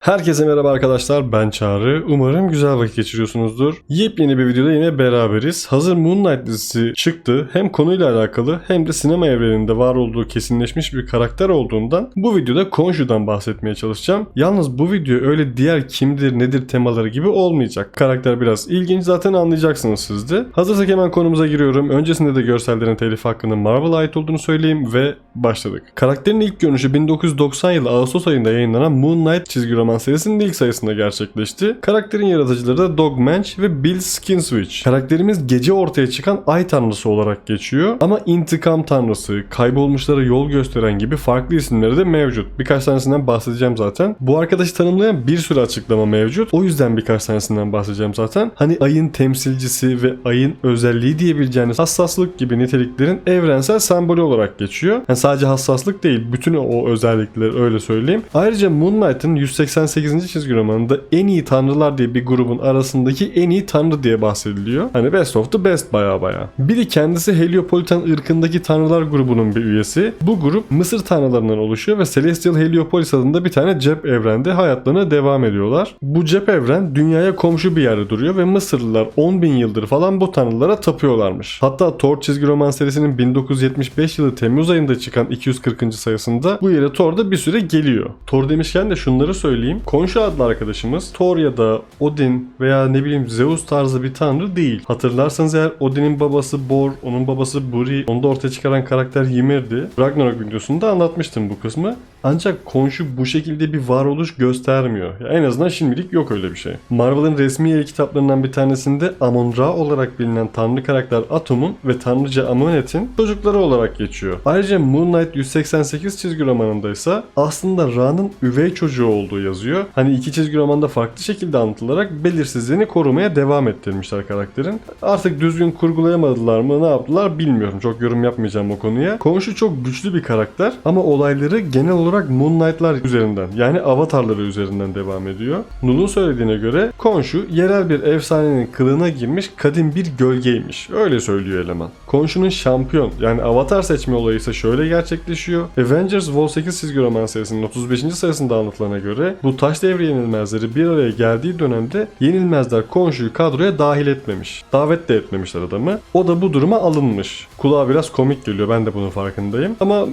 Herkese merhaba arkadaşlar ben Çağrı. Umarım güzel vakit geçiriyorsunuzdur. Yepyeni bir videoda yine beraberiz. Hazır Moon Knight dizisi çıktı. Hem konuyla alakalı hem de sinema evreninde var olduğu kesinleşmiş bir karakter olduğundan bu videoda Khonshu'dan bahsetmeye çalışacağım. Yalnız bu video öyle diğer kimdir nedir temaları gibi olmayacak. Karakter biraz ilginç zaten anlayacaksınız siz de. Hazırsak hemen konumuza giriyorum. Öncesinde de görsellerin telifi hakkında Marvel'a ait olduğunu söyleyeyim ve başladık. Karakterin ilk görünüşü 1990 yılı Ağustos ayında yayınlanan Moon Knight çizgi roman Kahraman serisinin ilk sayısında gerçekleşti. Karakterin yaratıcıları da Dog Dogmanch ve Bill Skinswitch. Karakterimiz gece ortaya çıkan ay tanrısı olarak geçiyor ama intikam tanrısı, kaybolmuşlara yol gösteren gibi farklı isimleri de mevcut. Birkaç tanesinden bahsedeceğim zaten. Bu arkadaşı tanımlayan bir sürü açıklama mevcut. O yüzden birkaç tanesinden bahsedeceğim zaten. Hani ayın temsilcisi ve ayın özelliği diyebileceğiniz hassaslık gibi niteliklerin evrensel sembolü olarak geçiyor. Yani sadece hassaslık değil, bütün o özellikleri öyle söyleyeyim. Ayrıca Moonlight'ın 180 88. çizgi romanında en iyi tanrılar diye bir grubun arasındaki en iyi tanrı diye bahsediliyor. Hani best of the best baya baya. Biri kendisi Heliopolitan ırkındaki tanrılar grubunun bir üyesi. Bu grup Mısır tanrılarından oluşuyor ve Celestial Heliopolis adında bir tane cep evrende hayatlarına devam ediyorlar. Bu cep evren dünyaya komşu bir yerde duruyor ve Mısırlılar 10 bin yıldır falan bu tanrılara tapıyorlarmış. Hatta Thor çizgi roman serisinin 1975 yılı Temmuz ayında çıkan 240. sayısında bu yere Thor da bir süre geliyor. Thor demişken de şunları söyleyeyim Khonshu adlı arkadaşımız Thor ya da Odin veya ne bileyim Zeus tarzı bir tanrı değil. Hatırlarsanız eğer Odin'in babası Bor, onun babası Buri, onu da ortaya çıkaran karakter Ymir'di. Ragnarok videosunda anlatmıştım bu kısmı. Ancak Khonshu bu şekilde bir varoluş göstermiyor. Ya en azından şimdilik yok öyle bir şey. Marvel'ın resmi yayın kitaplarından bir tanesinde Amon-Ra olarak bilinen tanrı karakter Atum'un ve tanrıca Amonet'in çocukları olarak geçiyor. Ayrıca Moon Knight 188 çizgi romanında ise aslında Ra'nın üvey çocuğu olduğu yazıyor. Hani iki çizgi romanda farklı şekilde anlatılarak belirsizliğini korumaya devam ettirmişler karakterin. Artık düzgün kurgulayamadılar mı ne yaptılar bilmiyorum. Çok yorum yapmayacağım o konuya. Khonshu çok güçlü bir karakter ama olayları genel olarak Moon Knight'lar üzerinden yani avatarları üzerinden devam ediyor. Nul'un söylediğine göre Khonshu yerel bir efsanenin kılığına girmiş kadim bir gölgeymiş. Öyle söylüyor eleman. Khonshu'nun şampiyon yani avatar seçme olayı ise şöyle gerçekleşiyor. Avengers Vol 8 çizgi roman serisinin 35. sayısında anlatılana göre bu taş devri yenilmezleri bir araya geldiği dönemde yenilmezler Khonshu'yu kadroya dahil etmemiş. Davet de etmemişler adamı. O da bu duruma alınmış. Kulağa biraz komik geliyor ben de bunun farkındayım. Ama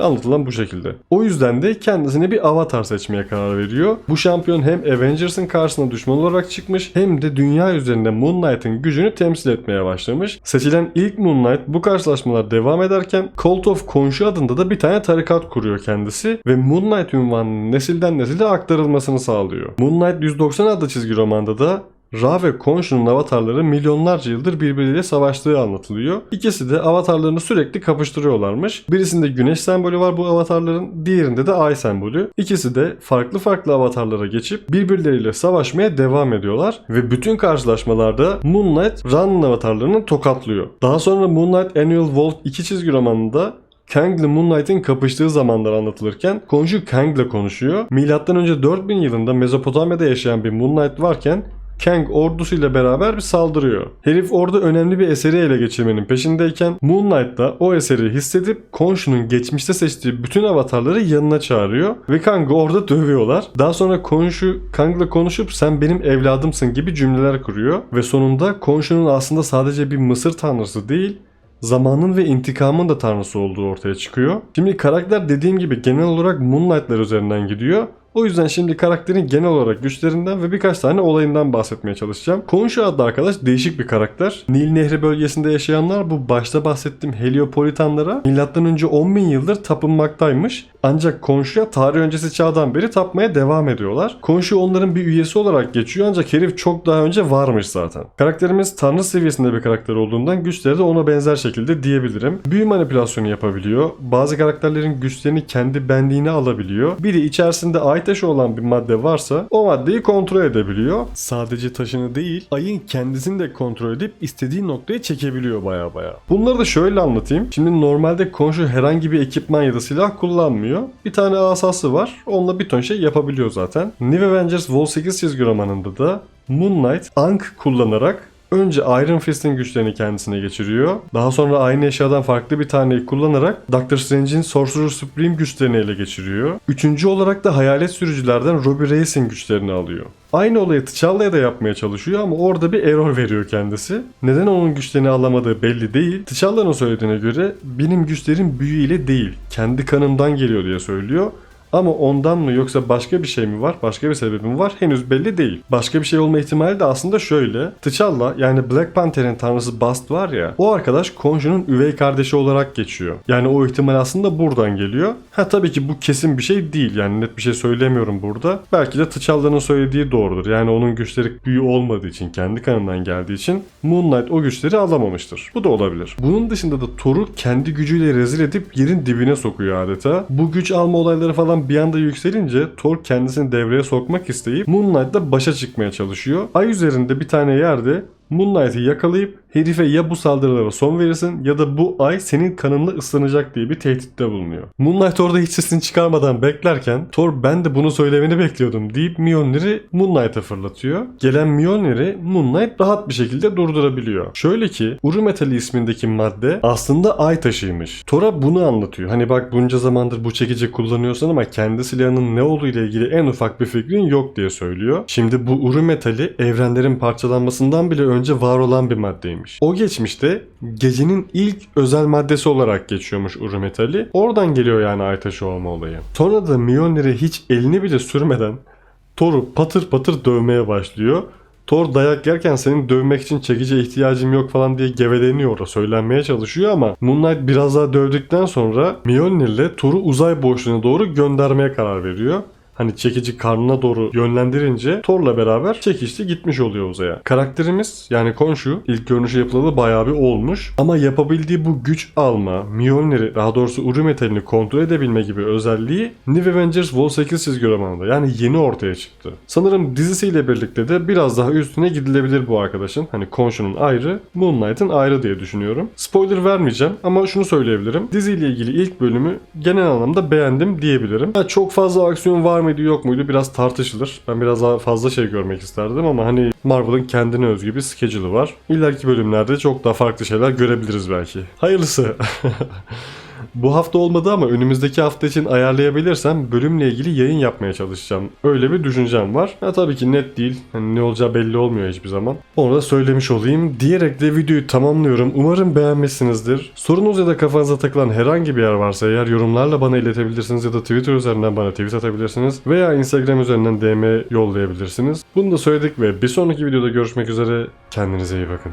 Anlatılan bu şekilde. O yüzden de kendisine bir avatar seçmeye karar veriyor. Bu şampiyon hem Avengers'ın karşısına düşman olarak çıkmış hem de dünya üzerinde Moon Knight'ın gücünü temsil etmeye başlamış. Seçilen ilk Moon Knight bu karşılaşmalar devam ederken Cult of Khonshu adında da bir tane tarikat kuruyor kendisi ve Moon Knight ünvanının nesilden nesile aktarılmasını sağlıyor. Moon Knight 190 adlı çizgi romanda da Ra ve Khonshu'nun avatarları milyonlarca yıldır birbiriyle savaştığı anlatılıyor. İkisi de avatarlarını sürekli kapıştırıyorlarmış. Birisinde güneş sembolü var bu avatarların, diğerinde de ay sembolü. İkisi de farklı farklı avatarlara geçip birbirleriyle savaşmaya devam ediyorlar ve bütün karşılaşmalarda Moon Knight Ra'nın avatarlarını tokatlıyor. Daha sonra Moon Knight Annual Wolf 2 çizgi romanında Kang ile Moon Knight'in kapıştığı zamanlar anlatılırken Khonshu Kang ile konuşuyor. Milattan önce 4000 yılında Mezopotamya'da yaşayan bir Moon Knight varken Kang ordusuyla beraber bir saldırıyor. Herif orada önemli bir eseri ele geçirmenin peşindeyken Moon Knight da o eseri hissedip Khonshu'nun geçmişte seçtiği bütün avatarları yanına çağırıyor ve Kang'ı orada dövüyorlar. Daha sonra Khonshu Kang'la konuşup sen benim evladımsın gibi cümleler kuruyor ve sonunda Khonshu'nun aslında sadece bir Mısır tanrısı değil zamanın ve intikamın da tanrısı olduğu ortaya çıkıyor. Şimdi karakter dediğim gibi genel olarak Moon Knight'lar üzerinden gidiyor. O yüzden şimdi karakterin genel olarak güçlerinden ve birkaç tane olayından bahsetmeye çalışacağım. Khonshu adlı arkadaş değişik bir karakter. Nil Nehri bölgesinde yaşayanlar bu başta bahsettiğim Heliopolitanlara önce 10 bin yıldır tapınmaktaymış. Ancak Khonshu'ya tarih öncesi çağdan beri tapmaya devam ediyorlar. Khonshu onların bir üyesi olarak geçiyor ancak herif çok daha önce varmış zaten. Karakterimiz tanrı seviyesinde bir karakter olduğundan güçleri de ona benzer şekilde diyebilirim. Büyü manipülasyonu yapabiliyor. Bazı karakterlerin güçlerini kendi benliğine alabiliyor. Biri içerisinde ay taşı olan bir madde varsa o maddeyi kontrol edebiliyor. Sadece taşını değil ayın kendisini de kontrol edip istediği noktaya çekebiliyor baya baya. Bunları da şöyle anlatayım. Şimdi normalde Khonshu herhangi bir ekipman ya da silah kullanmıyor. Bir tane asası var. Onunla bir ton şey yapabiliyor zaten. New Avengers Vol 8 çizgi romanında da Moon Knight Ankh kullanarak önce Iron Fist'in güçlerini kendisine geçiriyor. Daha sonra aynı eşyadan farklı bir taneyi kullanarak Doctor Strange'in Sorcerer Supreme güçlerini ele geçiriyor. Üçüncü olarak da hayalet sürücülerden Robbie Reyes'in güçlerini alıyor. Aynı olayı T'Challa'ya da yapmaya çalışıyor ama orada bir error veriyor kendisi. Neden onun güçlerini alamadığı belli değil. T'Challa'nın söylediğine göre benim güçlerim büyü ile değil, kendi kanımdan geliyor diye söylüyor. Ama ondan mı yoksa başka bir şey mi var, başka bir sebebi mi var henüz belli değil. Başka bir şey olma ihtimali de aslında şöyle. T'Challa yani Black Panther'in tanrısı Bast var ya o arkadaş Khonshu'nun üvey kardeşi olarak geçiyor. Yani o ihtimal aslında buradan geliyor. Ha tabii ki bu kesin bir şey değil yani net bir şey söylemiyorum burada. Belki de T'Challa'nın söylediği doğrudur. Yani onun güçleri büyü olmadığı için kendi kanından geldiği için Moon Knight o güçleri alamamıştır. Bu da olabilir. Bunun dışında da Thor'u kendi gücüyle rezil edip yerin dibine sokuyor adeta. Bu güç alma olayları falan bir anda yükselince Thor kendisini devreye sokmak isteyip Moon Knight'la başa çıkmaya çalışıyor. Ay üzerinde bir tane yerde Moon Knight'ı yakalayıp herife ya bu saldırılara son verirsin ya da bu ay senin kanınla ıslanacak diye bir tehditte bulunuyor. Moon Knight orada hiç sesini çıkarmadan beklerken Thor ben de bunu söylemeni bekliyordum deyip Mjolnir'i Moon Knight'a fırlatıyor. Gelen Mjolnir'i Moon Knight rahat bir şekilde durdurabiliyor. Şöyle ki Uru Metali ismindeki madde aslında ay taşıymış. Thor'a bunu anlatıyor. Hani bak bunca zamandır bu çekici kullanıyorsun ama kendi silahının ne olduğu ile ilgili en ufak bir fikrin yok diye söylüyor. Şimdi bu Uru Metali evrenlerin parçalanmasından bile önce var olan bir maddeymiş. O geçmişte gecenin ilk özel maddesi olarak geçiyormuş Uru Metali. Oradan geliyor yani ay taşı olma olayı. Sonra da Mjolnir'e hiç elini bile sürmeden Thor'u patır patır dövmeye başlıyor. Thor dayak yerken senin dövmek için çekici ihtiyacım yok falan diye geveleniyor orada söylenmeye çalışıyor ama Moon Knight biraz daha dövdükten sonra Mjolnir'le Thor'u uzay boşluğuna doğru göndermeye karar veriyor. Hani çekici karnına doğru yönlendirince Thor'la beraber çekişti gitmiş oluyor uzaya. Karakterimiz yani Khonshu ilk görünüşü yapılalı bayağı bir olmuş. Ama yapabildiği bu güç alma, Mjolnir'i daha doğrusu Uru metalini kontrol edebilme gibi özelliği New Avengers Vol 8 çizgi romanında yani yeni ortaya çıktı. Sanırım dizisiyle birlikte de biraz daha üstüne gidilebilir bu arkadaşın. Hani Khonshu'nun ayrı, Moon Knight'ın ayrı diye düşünüyorum. Spoiler vermeyeceğim ama şunu söyleyebilirim. Diziyle ilgili ilk bölümü genel anlamda beğendim diyebilirim. Ha, çok fazla aksiyon var mıydı yok muydu biraz tartışılır. Ben biraz daha fazla şey görmek isterdim ama hani Marvel'ın kendine özgü bir schedule'ı var. İleriki bölümlerde çok daha farklı şeyler görebiliriz belki. Hayırlısı. Bu hafta olmadı ama önümüzdeki hafta için ayarlayabilirsem bölümle ilgili yayın yapmaya çalışacağım. Öyle bir düşüncem var. Ha tabii ki net değil. Hani ne olacağı belli olmuyor hiçbir zaman. Onu da söylemiş olayım. Diyerek de videoyu tamamlıyorum. Umarım beğenmişsinizdir. Sorunuz ya da kafanıza takılan herhangi bir yer varsa eğer yorumlarla bana iletebilirsiniz ya da Twitter üzerinden bana tweet atabilirsiniz. Veya Instagram üzerinden DM yollayabilirsiniz. Bunu da söyledik ve bir sonraki videoda görüşmek üzere. Kendinize iyi bakın.